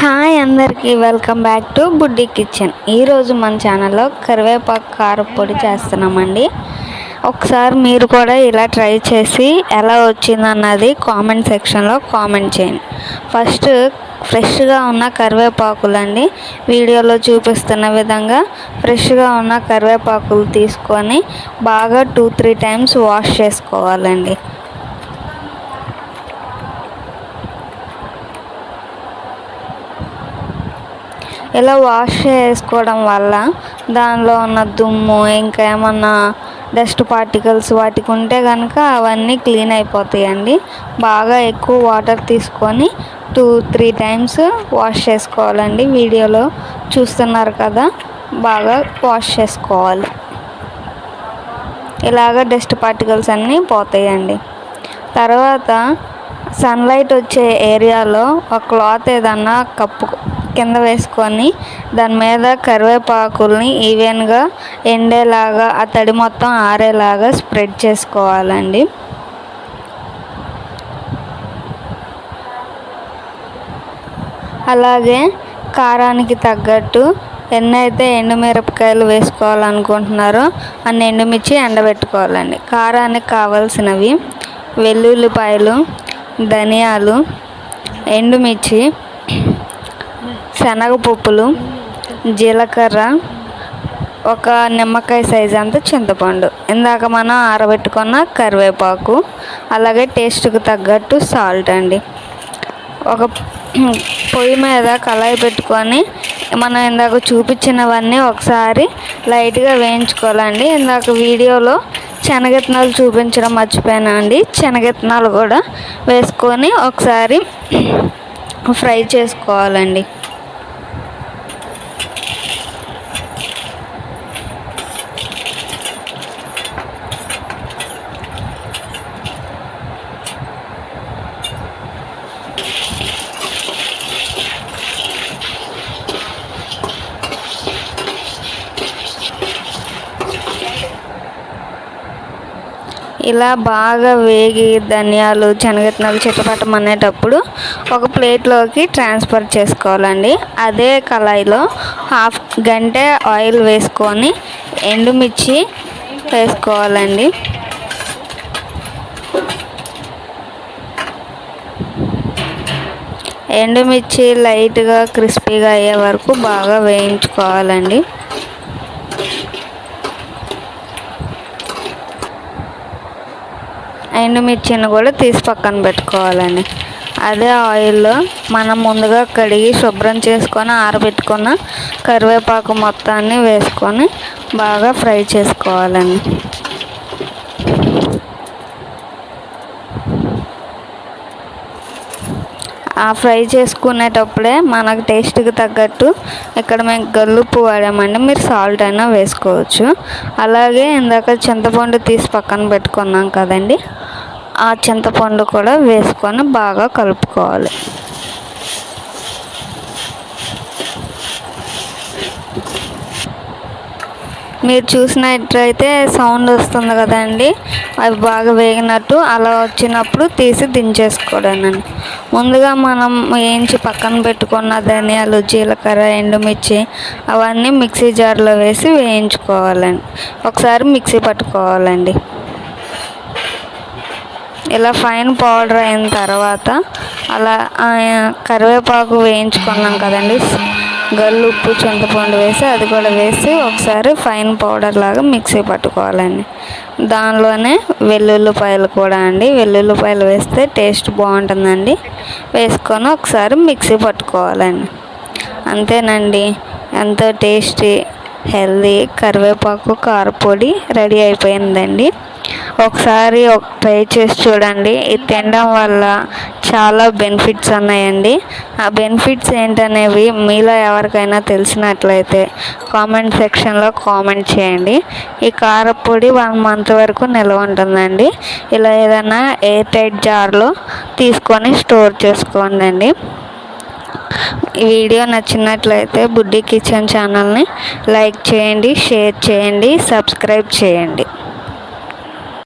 Hi అందరికీ welcome back to Buddi kitchen. ఈరోజు మన ఛానల్లో కరివేపాకు కారపొడి చేస్తున్నామండి. ఒకసారి మీరు కూడా ఇలా ట్రై చేసి ఎలా వచ్చిందన్నది కామెంట్ సెక్షన్లో కామెంట్ చేయండి. ఫస్ట్ ఫ్రెష్గా ఉన్న కరివేపాకులండి. వీడియోలో చూపిస్తున్న విధంగా ఫ్రెష్గా ఉన్న కరివేపాకులు తీసుకొని బాగా టూ త్రీ టైమ్స్ వాష్ చేసుకోవాలండి. ఇలా వాష్ చేసుకోవడం వల్ల దానిలో ఉన్న దుమ్ము ఇంకా ఏమన్నా డస్ట్ పార్టికల్స్ వాటికి ఉంటే కనుక అవన్నీ క్లీన్ అయిపోతాయండి. బాగా ఎక్కువ వాటర్ తీసుకొని టూ త్రీ టైమ్స్ వాష్ చేసుకోవాలండి. వీడియోలో చూస్తున్నారు కదా బాగా వాష్ చేసుకోవాలి. ఇలాగ డస్ట్ పార్టికల్స్ అన్నీ పోతాయండి. తర్వాత సన్లైట్ వచ్చే ఏరియాలో ఒక క్లాత్ ఏదన్నా కప్పు కింద వేసుకొని దాని మీద కరివేపాకుల్ని ఈవెన్గా ఎండేలాగా ఆ తడి మొత్తం ఆరేలాగా స్ప్రెడ్ చేసుకోవాలండి. అలాగే కారానికి తగ్గట్టు ఎన్నైతే ఎండుమిరపకాయలు వేసుకోవాలనుకుంటున్నారో అన్ని ఎండుమిర్చి ఎండబెట్టుకోవాలండి. కారానికి కావాల్సినవి వెల్లుల్లిపాయలు ధనియాలు ఎండుమిర్చి శనగపప్పులు జీలకర్ర ఒక నిమ్మకాయ సైజ్ అంత చింతపండు. ఇందాక మనం ఆరబెట్టుకున్న కరివేపాకు అలాగే టేస్ట్కి తగ్గట్టు సాల్ట్ అండి. ఒక పొయ్యి మీద కళాయి పెట్టుకొని మనం ఇందాక చూపించినవన్నీ ఒకసారి లైట్గా వేయించుకోవాలండి. ఇందాక వీడియోలో శనగిత్తనాలు చూపించడం మర్చిపోయాను అండి? శనగిత్తనాలు కూడా వేసుకొని ఒకసారి ఫ్రై చేసుకోవాలండి. ఇలా బాగా వేగి ధనియాలు శనగత్నాలు చిట్టపట్టమనేటప్పుడు ఒక ప్లేట్లోకి ట్రాన్స్ఫర్ చేసుకోవాలండి. అదే కళాయిలో హాఫ్ గంట ఆయిల్ వేసుకొని ఎండుమిర్చి వేసుకోవాలండి. ఎండుమిర్చి లైట్గా క్రిస్పీగా అయ్యే వరకు బాగా వేయించుకోవాలండి. ఎండుమిర్చిని కూడా తీసి పక్కన పెట్టుకోవాలండి. అదే ఆయిల్లో మనం ముందుగా కడిగి శుభ్రం చేసుకొని ఆరబెట్టుకున్న కరివేపాకు మొత్తాన్ని వేసుకొని బాగా ఫ్రై చేసుకోవాలండి. ఆ ఫ్రై చేసుకునేటప్పుడే మనకు టేస్ట్కి తగ్గట్టు ఇక్కడ మేము గల్లుప్పు వాడామండి. మీరు సాల్ట్ అయినా వేసుకోవచ్చు. అలాగే ఇందాక చింతపండు తీసి పక్కన పెట్టుకున్నాం కదండి. ఆ చింతపండు కూడా వేసుకొని బాగా కలుపుకోవాలి. మీరు చూసినట్లయితే సౌండ్ వస్తుంది కదండి. అవి బాగా వేగినట్టు అలా వచ్చినప్పుడు తీసి దించేసుకోవడానండి ముందుగా మనం వేయించి పక్కన పెట్టుకున్న ధనియాలు జీలకర్ర ఎండుమిర్చి అవన్నీ మిక్సీ జార్లో వేసి వేయించుకోవాలండి. ఒకసారి మిక్సీ పట్టుకోవాలండి. ఇలా ఫైన్ పౌడర్ అయిన తర్వాత అలా కరివేపాకు వేయించుకున్నాం కదండి. గల్లు ఉప్పు చింతపండు వేసి అది కూడా వేసి ఒకసారి ఫైన్ పౌడర్ లాగా మిక్సీ పట్టుకోవాలండి. దానిలోనే వెల్లుల్లిపాయలు కూడా అండి. వెల్లుల్లిపాయలు వేస్తే టేస్ట్ బాగుంటుందండి. వేసుకొని ఒకసారి మిక్సీ పట్టుకోవాలండి. అంతేనండి. ఎంతో టేస్టీ హెల్దీ కరివేపాకు కారపొడి రెడీ అయిపోయిందండి. ఒకసారి ట్రై చేసి చూడండి. ఇది తినడం వల్ల చాలా బెనిఫిట్స్ ఉన్నాయండి. ఆ బెనిఫిట్స్ ఏంటనేవి మీలో ఎవరికైనా తెలిసినట్లయితే కామెంట్ సెక్షన్లో కామెంట్ చేయండి. ఈ కారపొడి వన్ మంత్ వరకు నిల్వ ఉంటుందండి. ఇలా ఏదైనా ఎయిర్ టైట్ జార్లో తీసుకొని స్టోర్ చేసుకోండి ఈ వీడియో నచ్చినట్లయితే బుడ్డి కిచెన్ ఛానల్ని లైక్ చేయండి షేర్ చేయండి సబ్స్క్రైబ్ చేయండి.